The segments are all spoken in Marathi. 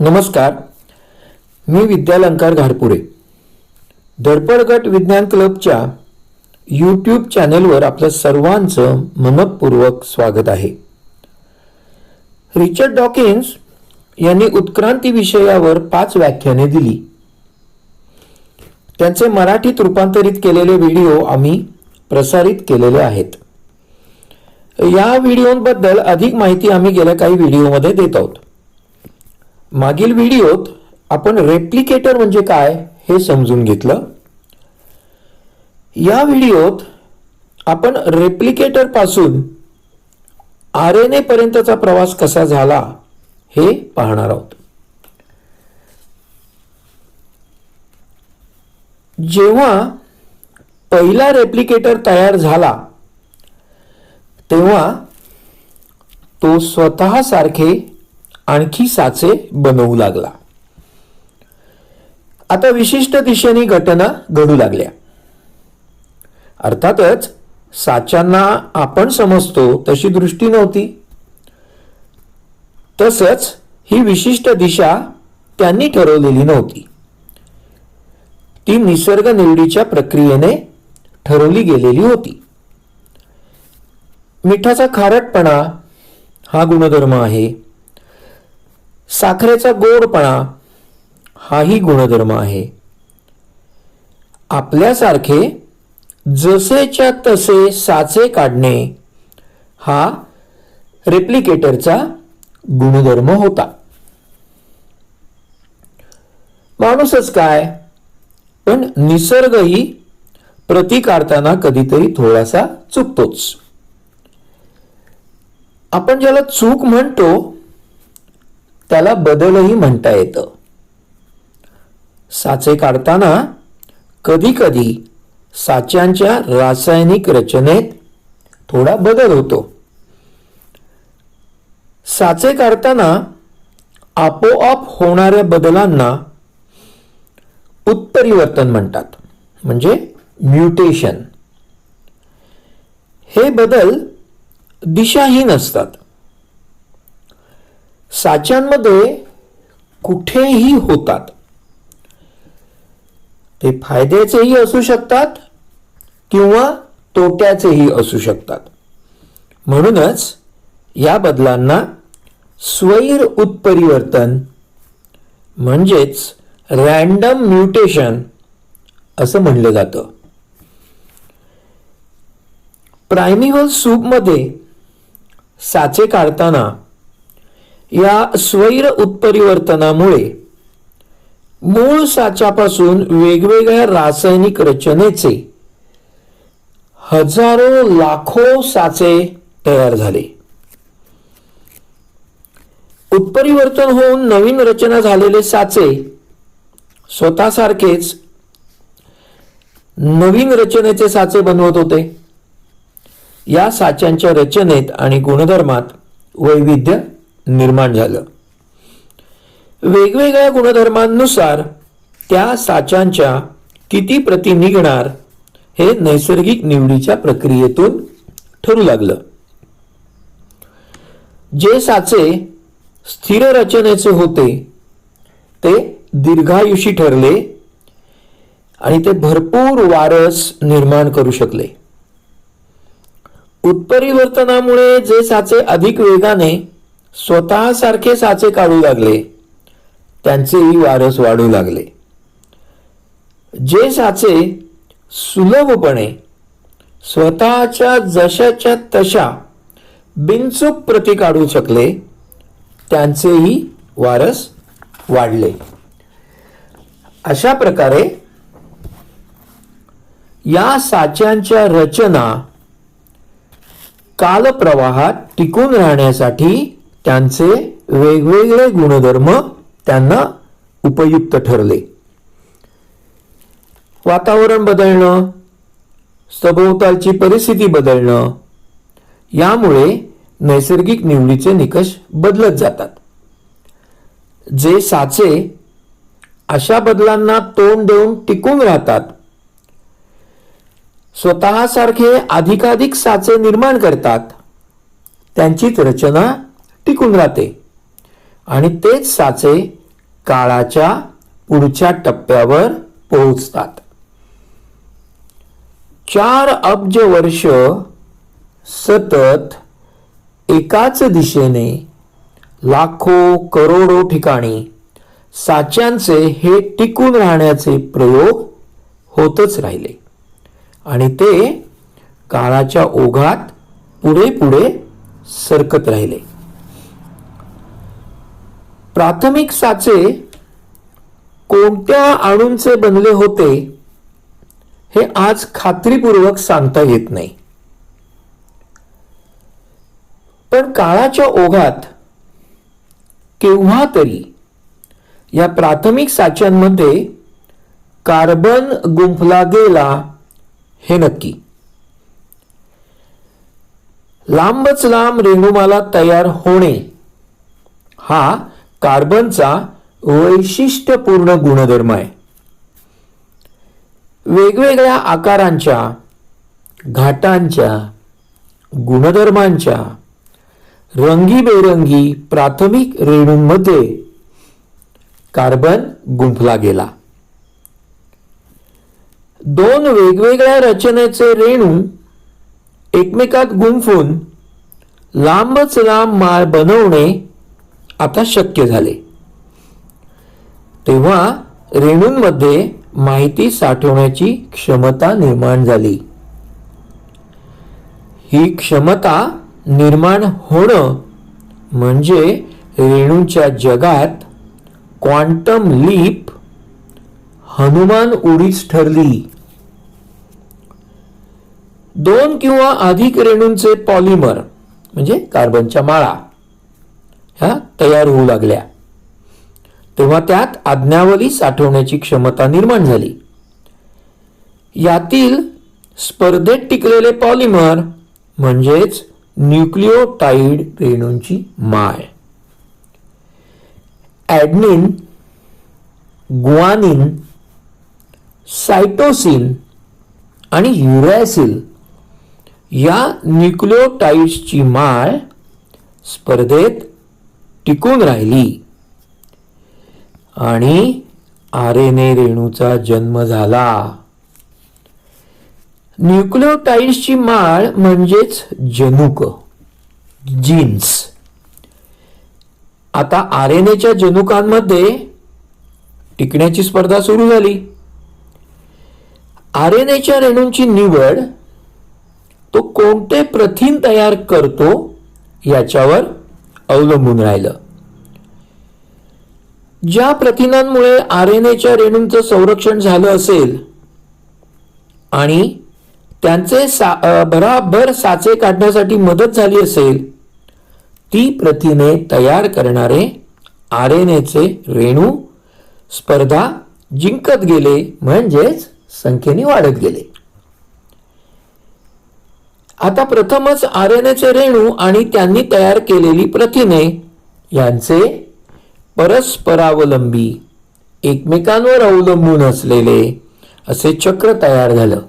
नमस्कार. मी विद्यालंकार घाडपुरे. धडपडगट विज्ञान क्लबच्या यूट्यूब चॅनेलवर आपलं सर्वांचं मनपूर्वक स्वागत आहे. रिचर्ड डॉकिन्स यांनी उत्क्रांती विषयावर पाच व्याख्याने दिली. त्यांचे मराठीत रूपांतरित केलेले व्हिडिओ आम्ही प्रसारित केलेले आहेत. या व्हिडिओबद्दल अधिक माहिती आम्ही गेल्या काही व्हिडिओमध्ये देत आहोत. मागील व्हिडिओत आपण रेप्लिकेटर म्हणजे काय हे समजून घेतलं. या व्हिडिओत आपण रेप्लिकेटरपासून आर एन ए पर्यंतचा प्रवास कसा झाला हे पाहणार आहोत. जेव्हा पहिला रेप्लिकेटर तयार झाला तेव्हा तो स्वतः सारखे आणखी साचे बनवू लागला. आता विशिष्ट दिशेने घटना घडू लागल्या. अर्थातच साच्यांना आपण समजतो तशी दृष्टी नव्हती. तसंच ही विशिष्ट दिशा त्यांनी ठरवलेली नव्हती. ती निसर्ग निवडीच्या प्रक्रियेने ठरवली गेलेली होती. मिठाचा खारटपणा हा गुणधर्म आहे. साखरेचा गोडपणा हाही गुणधर्म आहे. आपल्यासारखे जसेच्या तसे साचे काढणे हा रेप्लिकेटरचा गुणधर्म होता. माणूसच काय पण निसर्गही प्रती काढताना कधीतरी थोडासा चुकतोच. आपण ज्याला चूक म्हणतो त्याला बदलही म्हणता येतं. साचे काढताना कधी कधी साच्यांच्या रासायनिक रचनेत थोडा बदल होतो. साचे काढताना आपोआप होणाऱ्या बदलांना उत्परिवर्तन म्हणतात. म्हणजे म्युटेशन. हे बदल दिशाहीन असतात. साच्यांमध्ये कुठेही होतात. ते फायद्याचेही असू शकतात किंवा तोट्याचेही असू शकतात. म्हणूनच या बदलांना स्वैर उत्परिवर्तन म्हणजेच रॅन्डम म्युटेशन असं म्हणलं जातं. प्रायमिवल सूपमध्ये साचे काढताना या स्वैर उत्परिवर्तनामुळे मूळ साच्यापासून वेगवेगळ्या रासायनिक रचनेचे हजारो लाखो साचे तयार झाले. उत्परिवर्तन होऊन नवीन रचना झालेले साचे स्वतःसारखेच नवीन रचनेचे साचे बनवत होते. या साच्यांच्या रचनेत आणि गुणधर्मात वैविध्य निर्माण झालं. वेगवेगळ्या गुणधर्मांनुसार त्या साच्यांच्या किती प्रती निघणार हे नैसर्गिक निवडीच्या प्रक्रियेतून ठरू लागलं. जे साचे स्थिर रचनेचे होते ते दीर्घायुषी ठरले आणि ते भरपूर वारस निर्माण करू शकले. उत्परिवर्तनामुळे जे साचे अधिक वेगाने स्वतः सारखे साचे काढू लागले. त्यांचेही वारस वाढू लागले. जे साचे सुलभपणे स्वतःच्या जशाच्या तशा बिनचूक प्रती काढू शकले त्यांचेही वारस वाढले. अशा प्रकारे या साच्यांच्या रचना कालप्रवाहात टिकून राहण्यासाठी त्यांचे वेगवेगळे गुणधर्म त्यांना उपयुक्त ठरले. वातावरण बदलणं सभोवतालची परिस्थिती बदलणं यामुळे नैसर्गिक निवडीचे निकष बदलत जातात. जे साचे अशा बदलांना तोंड देऊन टिकून राहतात. स्वतःसारखे अधिकाधिक साचे निर्माण करतात. त्यांचीच रचना टिकून राहते. आणि तेच साचे काळाच्या पुढच्या टप्प्यावर पोहोचतात. चार अब्ज वर्ष सतत एकाच दिशेने लाखो करोडो ठिकाणी साच्यांचे हे टिकून राहण्याचे प्रयोग होतच राहिले. आणि ते काळाच्या ओघात पुढे पुढे सरकत राहिले. प्राथमिक साचे कोणत्या अणूंचे बनले होते हे आज खात्रीपूर्वक सांगता येत नाही. पण काळाच्या ओघात केव्हा तरी या प्राथमिक साच्यांमध्ये कार्बन गुंफला गेला हे नक्की. लांबच लांब रेणुमाला तयार होणे हा कार्बनचा वैशिष्ट्यपूर्ण गुणधर्म आहे. वेगवेगळ्या आकारांच्या घाटांच्या गुणधर्मांच्या रंगीबेरंगी प्राथमिक रेणूंमध्ये कार्बन गुंफला गेला. दोन वेगवेगळ्या रचनेचे रेणू एकमेकात गुंफून लांबच लांब माळ बनवणे आता शक्य झाले. तेव्हा रेणूंमध्ये माहिती साठवण्याची क्षमता निर्माण झाली. ही क्षमता निर्माण होणं म्हणजे रेणूंच्या जगात क्वांटम लीप हनुमान उडीच ठरली. दोन किंवा अधिक रेणूंचे पॉलिमर म्हणजे कार्बनच्या माळा ह्या तयार होऊ लागल्या. तेव्हा त्यात आज्ञावली साठवण्याची क्षमता निर्माण झाली. यातील स्पर्धेत टिकलेले पॉलिमर म्हणजेच न्यूक्लिओटाइड रेणूंची माळ. ॲडनिन गुआनिन सायटोसिन आणि युरॅसिल या न्यूक्लिओटाईड्सची माळ स्पर्धेत टिकून राहिली. आणि आरएनए रेणूचा जन्म झाला. न्यूक्लिओटाईड्सची माळ म्हणजेच जनुक जीन्स. आता आर एन एच्या जनुकांमध्ये टिकण्याची स्पर्धा सुरू झाली. आर एन एच्या रेणूंची निवड तो कोणते प्रथिन तयार करतो याच्यावर अवलंबून राहिलं. ज्या प्रथिनांमुळे आर एन एच्या रेणूंचं संरक्षण झालं असेल आणि त्यांचे सा बराबर साचे काढण्यासाठी मदत झाली असेल ती प्रथिने तयार करणारे आर एन एचे रेणू स्पर्धा जिंकत गेले म्हणजेच संख्येने वाढत गेले. आता प्रथमच आर एन एचे रेणू आणि त्यांनी तयार केलेली प्रथिने यांचे परस्परावलंबी एकमेकांवर अवलंबून असलेले असे चक्र तयार झालं.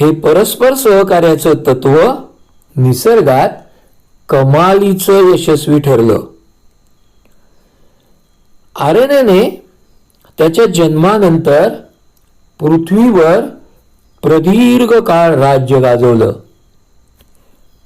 हे परस्पर सहकार्याचं तत्व निसर्गात कमालीचं यशस्वी ठरलं. आर एन एने त्याच्या जन्मानंतर पृथ्वीवर प्रदीर्घ काळ राज्य गाजवलं.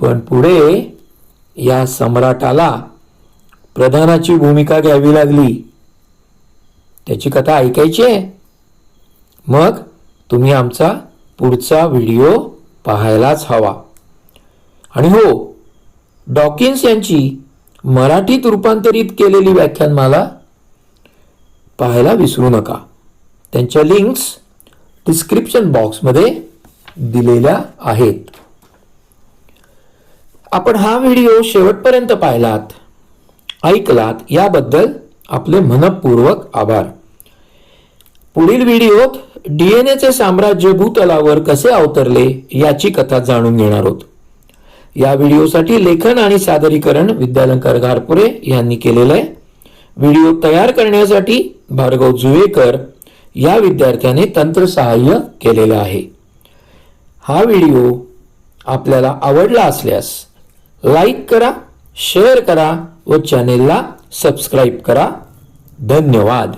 पण पुढे या सम्राटाला प्रधानाची भूमिका घ्यावी लागली. त्याची कथा ऐकायची आहे. मग तुम्ही आमचा पुढचा व्हिडिओ पाहायलाच हवा. आणि हो डॉकिन्स यांची मराठीत रूपांतरित केलेली व्याख्यानमाला पाहायला विसरू नका. त्यांच्या लिंक्स डिस्क्रिप्शन बॉक्समध्ये दिलेल्या आहेत. आपण हा व्हिडिओ शेवटपर्यंत पाहिलात. ऐकलात. याबद्दल आपले मनपूर्वक आभार. पुढील व्हिडिओत डीएनएचे साम्राज्य भूतलावर कसे अवतरले याची कथा जाणून घेणार आहोत. या व्हिडिओसाठी लेखन आणि सादरीकरण विद्यालंकार घारपुरे यांनी केलेलं आहे. व्हिडिओ तयार करण्यासाठी भार्गव जुवेकर या विद्यार्थ्याने तंत्रसहाय्य केलेलं आहे. हा व्हिडिओ आपल्याला आवडला असल्यास लाईक करा शेअर करा व चॅनेलला सबस्क्राईब करा. धन्यवाद.